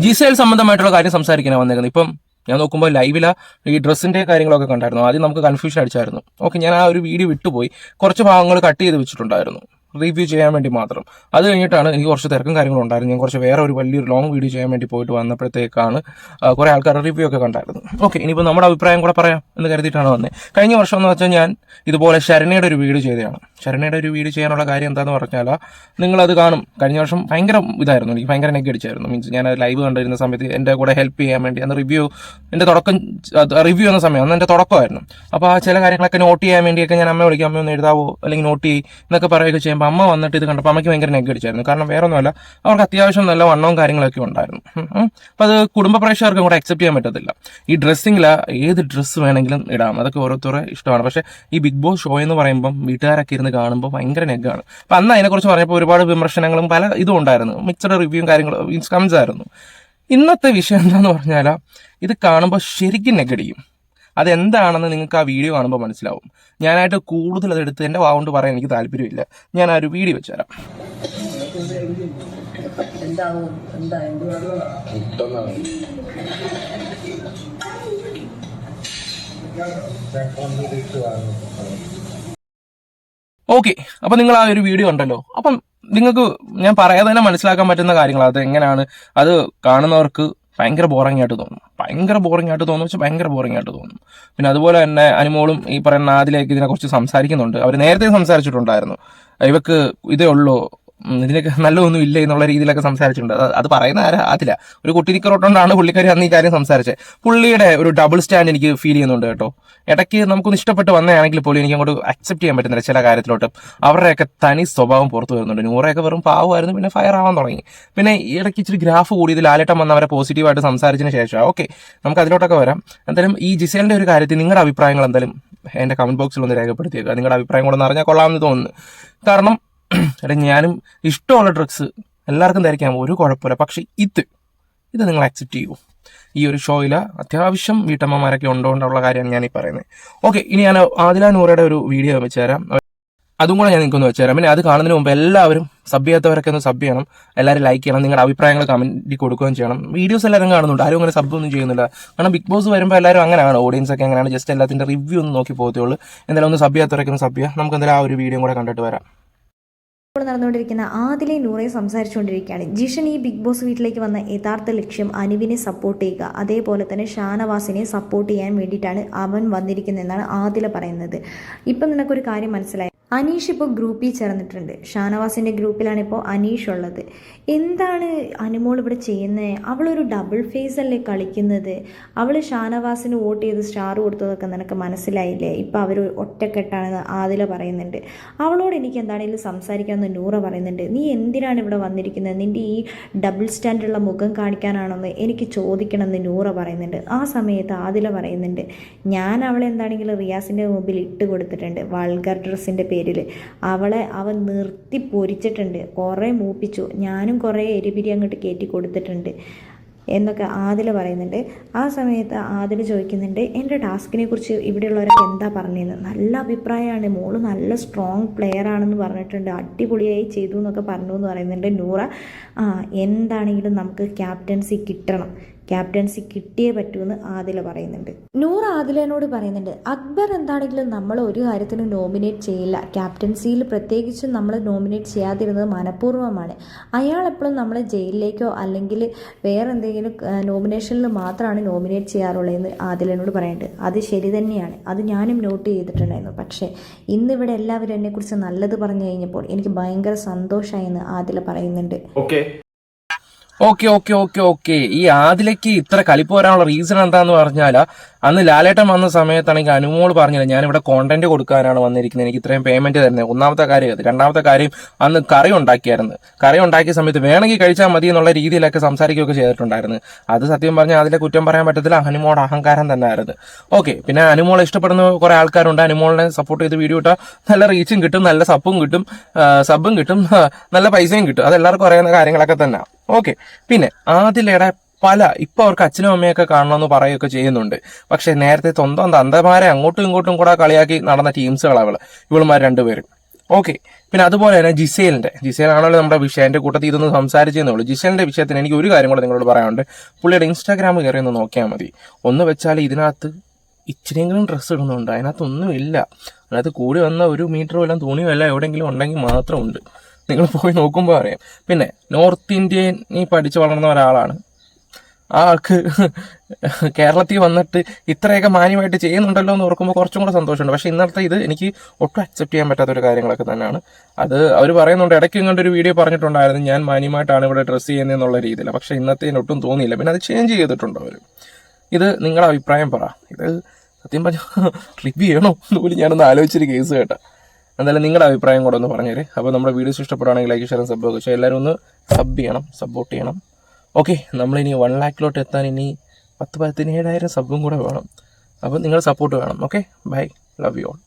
Gizele സംബന്ധമായിട്ടുള്ള കാര്യം സംസാരിക്കാനാണ് വന്നേക്കുന്നത്. ഇപ്പം ഞാൻ നോക്കുമ്പോൾ ലൈവില ഈ ഡ്രസ്സിന്റെ കാര്യങ്ങളൊക്കെ കണ്ടായിരുന്നു. ആദ്യം നമുക്ക് കൺഫ്യൂഷൻ അടിച്ചായിരുന്നു. ഓക്കെ ഞാൻ ആ ഒരു വീഡിയോ വിട്ടുപോയി. കുറച്ച് ഭാഗങ്ങൾ കട്ട് ചെയ്ത് വെച്ചിട്ടുണ്ടായിരുന്നു. റിവ്യൂ ചെയ്യാൻ വേണ്ടി മാത്രം. അത് കഴിഞ്ഞിട്ടാണ് എനിക്ക് കുറച്ച് തിരക്കും കാര്യങ്ങളും ഉണ്ടായിരുന്നു. ഞാൻ കുറച്ച് വേറെ ഒരു വലിയൊരു ലോങ് വീഡിയോ ചെയ്യാൻ വേണ്ടി പോയിട്ട് വന്നപ്പോഴത്തേക്കാണ് കുറെ ആൾക്കാർ റിവ്യൂ ഒക്കെ കണ്ടായിരുന്നു ഓക്കെ ഇനിയിപ്പോൾ നമ്മുടെ അഭിപ്രായം കൂടെ പറയാം എന്ന് കരുതിയിട്ടാണ് വന്നത് കഴിഞ്ഞ വർഷം എന്ന് വെച്ചാൽ ഞാൻ ഇതുപോലെ ശരണയുടെ ഒരു വീഡിയോ ചെയ്തതാണ്. ശരണയുടെ ഒരു വീഡിയോ ചെയ്യാനുള്ള കാര്യം എന്താണെന്ന് പറഞ്ഞാൽ നിങ്ങളത് കാണും. കഴിഞ്ഞ വർഷം ഭയങ്കര ഇതായിരുന്നു. എനിക്ക് ഭയങ്കര നെഗ് അടിച്ചായിരുന്നു. മീൻസ് ഞാൻ ലൈവ് കണ്ടിരുന്ന സമയത്ത് എന്റെ കൂടെ ഹെൽപ്പ് ചെയ്യാൻ വേണ്ടി അന്ന് റിവ്യൂ എന്റെ തുടക്കം റിവ്യൂ എന്ന സമയം അന്ന് എന്റെ തുടക്കമായിരുന്നു. അപ്പോൾ ആ ചില കാര്യങ്ങളൊക്കെ നോട്ട് ചെയ്യാൻ വേണ്ടിയൊക്കെ ഞാൻ അമ്മ വിളിക്കാം. അമ്മ ഒന്ന് എഴുതാവോ? അല്ലെങ്കിൽ നോട്ട് ചെയ്യും എന്നൊക്കെ പറയുകയൊക്കെ ചെയ്യുമ്പോൾ അമ്മ വന്നിട്ട് ഇത് കണ്ടപ്പോൾ അമ്മയ്ക്ക് ഭയങ്കര നെഗ് അടിച്ചായിരുന്നു. കാരണം വേറെ ഒന്നുമല്ല അവർക്ക് അത്യാവശ്യം നല്ല വണ്ണവും കാര്യങ്ങളൊക്കെ ഉണ്ടായിരുന്നു. അപ്പോൾ അത് കുടുംബ പ്രേക്ഷകർക്കും കൂടെ അക്സെപ്റ്റ് ചെയ്യാൻ പറ്റത്തില്ല. ഈ ഡ്രസ്സിങ്ങിൽ ഏത് ഡ്രസ്സ് വേണമെങ്കിലും ഇടാം. അതൊക്കെ ഓരോരുത്തരുടെ ഇഷ്ടമാണ്. പക്ഷേ ഈ ബിഗ് ബോസ് ഷോ എന്ന് പറയുമ്പം വീട്ടുകാരൊക്കെ ഇരുന്ന് കാണുമ്പോൾ ഭയങ്കര നെഗ്ഗാണ് അപ്പം അന്ന് അതിനെക്കുറിച്ച് പറഞ്ഞപ്പോൾ ഒരുപാട് വിമർശനങ്ങളും പല ഇതും ഉണ്ടായിരുന്നു. മിക്സഡ് റിവ്യൂവും കാര്യങ്ങളും മീൻസ് കമൻസ് ആയിരുന്നു. ഇന്നത്തെ വിഷയം എന്താന്ന് പറഞ്ഞാൽ ഇത് കാണുമ്പോൾ ശരിക്കും നെഗടിയും. അതെന്താണെന്ന് നിങ്ങൾക്ക് ആ വീഡിയോ കാണുമ്പോൾ മനസ്സിലാവും. ഞാനായിട്ട് കൂടുതൽ അതെടുത്ത് എന്റെ വാവുകൊണ്ട് പറയാൻ എനിക്ക് താല്പര്യമില്ല. ഞാൻ ആ ഒരു വീഡിയോ വെച്ചുതരാം. ഓക്കെ അപ്പം നിങ്ങൾ ആ ഒരു വീഡിയോ ഉണ്ടല്ലോ അപ്പം നിങ്ങൾക്ക് ഞാൻ പറയാതെ തന്നെ മനസ്സിലാക്കാൻ പറ്റുന്ന കാര്യങ്ങൾ അത് എങ്ങനെയാണ് അത് കാണുന്നവർക്ക് ഭയങ്കര ബോറിംഗ് ആയിട്ട് തോന്നും. ഭയങ്കര ബോറിംഗ് ആയിട്ട് തോന്നും പക്ഷെ ഭയങ്കര ബോറിംഗ് ആയിട്ട് തോന്നും. പിന്നെ അതുപോലെ തന്നെ അനുമോളും ഈ പറയുന്ന ആദിലേക്ക് ഇതിനെക്കുറിച്ച് സംസാരിക്കുന്നുണ്ട്. അവർ നേരത്തെ സംസാരിച്ചിട്ടുണ്ടായിരുന്നു. ഇവക്ക് ഇതേ ഉള്ളൂ ഇതിനൊക്കെ നല്ലതൊന്നും ഇല്ല എന്നുള്ള രീതിയിലൊക്കെ സംസാരിച്ചിട്ടുണ്ട്. അത് പറയുന്ന ആരാ? അതില്ല ഒരു കുട്ടിരിക്കറോട്ടുകൊണ്ടാണ് പുള്ളിക്കാരി അന്ന് ഈ കാര്യം സംസാരിച്ചത് പുള്ളിയുടെ ഒരു ഡബിൾ സ്റ്റാൻഡ് എനിക്ക് ഫീൽ ചെയ്യുന്നുണ്ട് കേട്ടോ. ഇടയ്ക്ക് നമുക്കൊന്ന് ഇഷ്ടപ്പെട്ട് വന്നതാണെങ്കിൽ പോലും എനിക്ക് അങ്ങോട്ട് അക്സെപ്റ്റ് ചെയ്യാൻ പറ്റുന്നില്ല ചില കാര്യത്തിലോട്ട്. അവരുടെയൊക്കെ തനി സ്വഭാവം പുറത്തു വരുന്നുണ്ട്. നൂറയൊക്കെ വെറും പാവമായിരുന്നു പിന്നെ ഫയർ ആവാൻ തുടങ്ങി. പിന്നെ ഇടയ്ക്ക് ഇച്ചിരി ഗ്രാഫ് കൂടിയത് ലാലേട്ടം വന്ന് അവരെ പോസിറ്റീവായിട്ട് സംസാരിച്ചതിന് ശേഷം. ഓക്കെ നമുക്ക് അതിലോട്ടൊക്കെ വരാം. എന്തായാലും ഈ ജിസേലിന്റെ ഒരു കാര്യത്തിൽ നിങ്ങളുടെ അഭിപ്രായങ്ങൾ എന്തായാലും എന്റെ കമന്റ് ബോക്സിൽ ഒന്ന് രേഖപ്പെടുത്തിയേക്കുക. നിങ്ങളുടെ അഭിപ്രായം കൂടെ ഒന്ന് അറിഞ്ഞാൽ കൊള്ളാമെന്ന് തോന്നുന്നു. കാരണം എടാ ഞാനും ഇഷ്ടമുള്ള ഡ്രഗ്സ് എല്ലാവർക്കും ധരിക്കാം ഒരു കുഴപ്പമില്ല. പക്ഷേ ഇത് ഇത് നിങ്ങൾ അക്സെപ്റ്റ് ചെയ്യൂ. ഈ ഒരു ഷോയിൽ അത്യാവശ്യം വീട്ടമ്മമാരൊക്കെ ഉണ്ടോണ്ടുള്ള കാര്യമാണ് ഞാൻ ഈ പറയുന്നത് ഓക്കെ ഇനി ഞാൻ ആദില നൂറയുടെ ഒരു വീഡിയോ വെച്ച് തരാം അതും കൂടെ ഞാൻ നിങ്ങൾക്കൊന്ന് വെച്ചുതരാം. പിന്നെ അത് കാണുന്നതിന് മുമ്പ് എല്ലാവരും സബ് ചെയ്യാത്തവരൊക്കെ ഒന്ന് സബ് ചെയ്യണം. എല്ലാവരും ലൈക്ക് ചെയ്യണം. നിങ്ങളുടെ അഭിപ്രായങ്ങൾ കമന്റിൽ കൊടുക്കുകയും ചെയ്യണം. വീഡിയോസ് എല്ലാവരും കാണുന്നുണ്ട്. ആരും അങ്ങനെ സബ് ഒന്നും ചെയ്യുന്നില്ല. കാരണം ബിഗ് ബോസ് വരുമ്പോൾ എല്ലാവരും അങ്ങനെയാണ്. ഓഡിയൻസ് ഒക്കെ അങ്ങനെയാണ്. ജസ്റ്റ് എല്ലാത്തിന്റെ റിവ്യൂ ഒന്ന് നോക്കി പോകത്തുള്ളൂ എന്തായാലും ഒന്ന് സബ് ചെയ്യാത്തവരൊക്കെ ഒന്ന് സബ് ചെയ്യാം. നമുക്ക് എന്തായാലും ആ ഒരു വീഡിയോ കൂടെ കണ്ടിട്ട് വരാം. ഇപ്പോൾ നടന്നുകൊണ്ടിരിക്കുന്ന ആദിലെ നൂറെ സംസാരിച്ചുകൊണ്ടിരിക്കുകയാണ്. ജിഷൻ ഈ ബിഗ് ബോസ് വീട്ടിലേക്ക് വന്ന യഥാർത്ഥ ലക്ഷ്യം അനുവിനെ സപ്പോർട്ട് ചെയ്യുക. അതേപോലെ തന്നെ ഷാനവാസിനെ സപ്പോർട്ട് ചെയ്യാൻ വേണ്ടിയിട്ടാണ് അവൻ വന്നിരിക്കുന്നതെന്നാണ് ആദില പറയുന്നത്. ഇപ്പം നിനക്കൊരു കാര്യം മനസ്സിലായി അനീഷ് ഇപ്പോൾ ഗ്രൂപ്പിൽ ചേർന്നിട്ടുണ്ട്. ഷാനവാസിന്റെ ഗ്രൂപ്പിലാണ് ഇപ്പോൾ അനീഷ് ഉള്ളത്. എന്താണ് അനുമോൾ ഇവിടെ ചെയ്യുന്നത്? അവളൊരു ഡബിൾ ഫേസ് അല്ലേ കളിക്കുന്നത്? അവൾ ഷാനവാസിന് വോട്ട് ചെയ്ത് സ്റ്റാർ കൊടുത്തതൊക്കെ നിനക്ക് മനസ്സിലായില്ലേ? ഇപ്പം അവർ ഒറ്റക്കെട്ടാണെന്ന് ആദില പറയുന്നുണ്ട്. അവളോട് എനിക്ക് എന്താണെങ്കിലും സംസാരിക്കാമെന്ന് നൂറ പറയുന്നുണ്ട്. നീ എന്തിനാണ് ഇവിടെ വന്നിരിക്കുന്നത്? നിന്റെ ഈ ഡബിൾ സ്റ്റാൻഡുള്ള മുഖം കാണിക്കാനാണെന്ന് എനിക്ക് ചോദിക്കണമെന്ന് നൂറ പറയുന്നുണ്ട്. ആ സമയത്ത് ആദില പറയുന്നുണ്ട് ഞാൻ അവളെ എന്താണെങ്കിലും റിയാസിന്റെ മുമ്പിൽ ഇട്ട് കൊടുത്തിട്ടുണ്ട്. വൾഗർ ഡ്രസ്സിന്റെ പേരിൽ അവളെ അവൻ നിർത്തി പൊരിച്ചിട്ടുണ്ട്. കുറേ മൂപ്പിച്ചു. ഞാനും കുറേ എരിപിരി അങ്ങോട്ട് കയറ്റി കൊടുത്തിട്ടുണ്ട്. എന്നൊക്കെ ആദിൽ പറയുന്നുണ്ട്. ആ സമയത്ത് ആദിൽ ചോദിക്കുന്നുണ്ട് എന്റെ ടാസ്കിനെ കുറിച്ച് ഇവിടെയുള്ളവരൊക്കെ എന്താ പറഞ്ഞതെന്ന് നല്ല അഭിപ്രായമാണ് മോൾ നല്ല സ്ട്രോങ് പ്ലെയർ ആണെന്ന് പറഞ്ഞിട്ടുണ്ട്. അടിപൊളിയായി ചെയ്തു എന്നൊക്കെ പറഞ്ഞു എന്ന് പറയുന്നുണ്ട് നൂറ. ആ എന്താണെങ്കിലും നമുക്ക് ക്യാപ്റ്റൻസി കിട്ടണം. ക്യാപ്റ്റൻസി കിട്ടിയേ പറ്റൂന്ന് ആദില പറയുന്നുണ്ട്. നൂർ ആദിലനോട് പറയുന്നുണ്ട് അക്ബർ എന്താണെങ്കിലും നമ്മൾ ഒരു കാര്യത്തിനും നോമിനേറ്റ് ചെയ്യില്ല. ക്യാപ്റ്റൻസിയിൽ പ്രത്യേകിച്ചും നമ്മൾ നോമിനേറ്റ് ചെയ്യാതിരുന്നത് മനഃപൂർവമാണ്. അയാൾ എപ്പോഴും നമ്മൾ ജയിലിലേക്കോ അല്ലെങ്കിൽ വേറെ എന്തെങ്കിലും നോമിനേഷനിൽ മാത്രമാണ് നോമിനേറ്റ് ചെയ്യാറുള്ളതെന്ന് ആദിലനോട് പറയുന്നുണ്ട്. അത് ശരി തന്നെയാണ്. അത് ഞാനും നോട്ട് ചെയ്തിട്ടുണ്ടായിരുന്നു. പക്ഷേ ഇന്നിവിടെ എല്ലാവരും എന്നെക്കുറിച്ച് നല്ലത് പറഞ്ഞു കഴിഞ്ഞപ്പോൾ എനിക്ക് ഭയങ്കര സന്തോഷമായി എന്ന് ആദില പറയുന്നുണ്ട്. Okay okay okay okay okay. ഈ ആദിലേക്ക് ഇത്ര കളിപ്പോരാനുള്ള റീസൺ എന്താന്ന് പറഞ്ഞാൽ അന്ന് ലാലേട്ടൻ വന്ന സമയത്താണെങ്കിൽ അനുമോൾ പറഞ്ഞില്ല ഞാൻ ഇവിടെ കോണ്ടന്റ് കൊടുക്കാനാണ് വന്നിരിക്കുന്നത്. എനിക്ക് ഇത്രയും പേയ്മെന്റ് തരുന്നത്. ഒന്നാമത്തെ കാര്യം രണ്ടാമത്തെ കാര്യം അന്ന് കറി ഉണ്ടാക്കിയായിരുന്നു. കറി ഉണ്ടാക്കിയ സമയത്ത് വേണമെങ്കിൽ കഴിച്ചാൽ മതി എന്നുള്ള രീതിയിലൊക്കെ സംസാരിക്കുകയൊക്കെ ചെയ്തിട്ടുണ്ടായിരുന്നു. അത് സത്യം പറഞ്ഞാൽ അതിലെ കുറ്റം പറയാൻ പറ്റത്തില്ല. അനുമോൾ അഹങ്കാരം തന്നെ ആയിരുന്നു ഓക്കെ പിന്നെ അനുമോളെ ഇഷ്ടപ്പെടുന്ന കുറെ ആൾക്കാരുണ്ട്. അനുമോളിനെ സപ്പോർട്ട് ചെയ്ത് വീഡിയോ ഇട്ടാൽ നല്ല റീച്ചും കിട്ടും. നല്ല സപ്പും കിട്ടും. സബും കിട്ടും. നല്ല പൈസയും കിട്ടും. അതെല്ലാവർക്കും അറിയുന്ന കാര്യങ്ങളൊക്കെ തന്നെ. ഓക്കെ പിന്നെ ആദിലയുടെ പല ഇപ്പൊ അവർക്ക് അച്ഛനും അമ്മയൊക്കെ കാണണമെന്ന് പറയുകയൊക്കെ ചെയ്യുന്നുണ്ട്. പക്ഷെ നേരത്തെ സ്വന്തം തന്തമാരെ അങ്ങോട്ടും ഇങ്ങോട്ടും കൂടെ കളിയാക്കി നടന്ന ടീംസുകളാണ് അവൾ. ഇവളുമാർ രണ്ടുപേരും. ഓക്കെ. പിന്നെ അതുപോലെ തന്നെ ജിസേലിന്റെ. ജിസേലാണല്ലോ നമ്മുടെ വിഷയം. എന്റെ കൂട്ടത്തിൽ ഇതൊന്ന് സംസാരിച്ചേ ഉള്ളൂ. ജിസേലിന്റെ വിഷയത്തിന് എനിക്ക് ഒരു കാര്യം കൂടെ നിങ്ങളോട് പറയാനുണ്ട്. പുള്ളിയുടെ ഇൻസ്റ്റാഗ്രാം കയറി ഒന്ന് നോക്കിയാൽ മതി. ഒന്ന് വെച്ചാൽ ഇതിനകത്ത് ഇച്ചിരിയെങ്കിലും ഡ്രസ്സ് ഇടുന്നുണ്ട്. അതിനകത്തൊന്നും ഇല്ല. അതിനകത്ത് കൂടി വന്ന ഒരു മീറ്റർ വല്ല തുണിയോ അല്ല എവിടെയെങ്കിലും ഉണ്ടെങ്കിൽ മാത്രമുണ്ട് നിങ്ങൾ പോയി നോക്കുമ്പോൾ അറിയാം. പിന്നെ നോർത്ത് ഇന്ത്യൻ ഈ പഠിച്ചു വളർന്ന ഒരാളാണ്. ആ ആൾക്ക് കേരളത്തിൽ വന്നിട്ട് ഇത്രയൊക്കെ മാന്യമായിട്ട് ചെയ്യുന്നുണ്ടല്ലോ എന്ന് ഓർക്കുമ്പോൾ കുറച്ചും കൂടെ സന്തോഷമുണ്ട്. പക്ഷേ ഇന്നത്തെ ഇത് എനിക്ക് ഒട്ടും അക്സെപ്റ്റ് ചെയ്യാൻ പറ്റാത്ത ഒരു കാര്യങ്ങളൊക്കെ തന്നെയാണ്. അത് അവർ പറയുന്നുണ്ട് ഇടയ്ക്ക് ഇങ്ങോട്ട് ഒരു വീഡിയോ പറഞ്ഞിട്ടുണ്ടായിരുന്നു ഞാൻ മാന്യമായിട്ടാണ് ഇവിടെ ഡ്രസ്സ് ചെയ്യുന്നതെന്നുള്ള രീതിയിൽ പക്ഷേ ഇന്നത്തെ ഒട്ടും തോന്നിയില്ല. പിന്നെ അത് ചേഞ്ച് ചെയ്തിട്ടുണ്ട് അവർ ഇത് നിങ്ങളുടെ അഭിപ്രായം പറ. ഇത് സത്യം പറഞ്ഞ റിവ്യൂ ചെയ്യണോ എന്ന് പോലും ഞാനൊന്ന് ആലോചിച്ചൊരു കേസ് കേട്ടോ. എന്തായാലും നിങ്ങളുടെ അഭിപ്രായം കൂടെ ഒന്ന് പറഞ്ഞേരെ. അപ്പോൾ നമ്മുടെ വീഡിയോസ് ഇഷ്ടപ്പെടുകയാണെങ്കിൽ ലൈക്ക് ഷെയർ സബ്ബ് ഒക്കെ എല്ലാവരും ഒന്ന് സബ് ചെയ്യണം സപ്പോർട്ട് ചെയ്യണം. ഓക്കെ നമ്മളിനി വൺ ലാക്കിലോട്ട് എത്താൻ ഇനി പത്ത് പതിനേഴായിരം സബും കൂടെ വേണം. അപ്പം നിങ്ങളുടെ സപ്പോർട്ട് വേണം. Okay bye love you all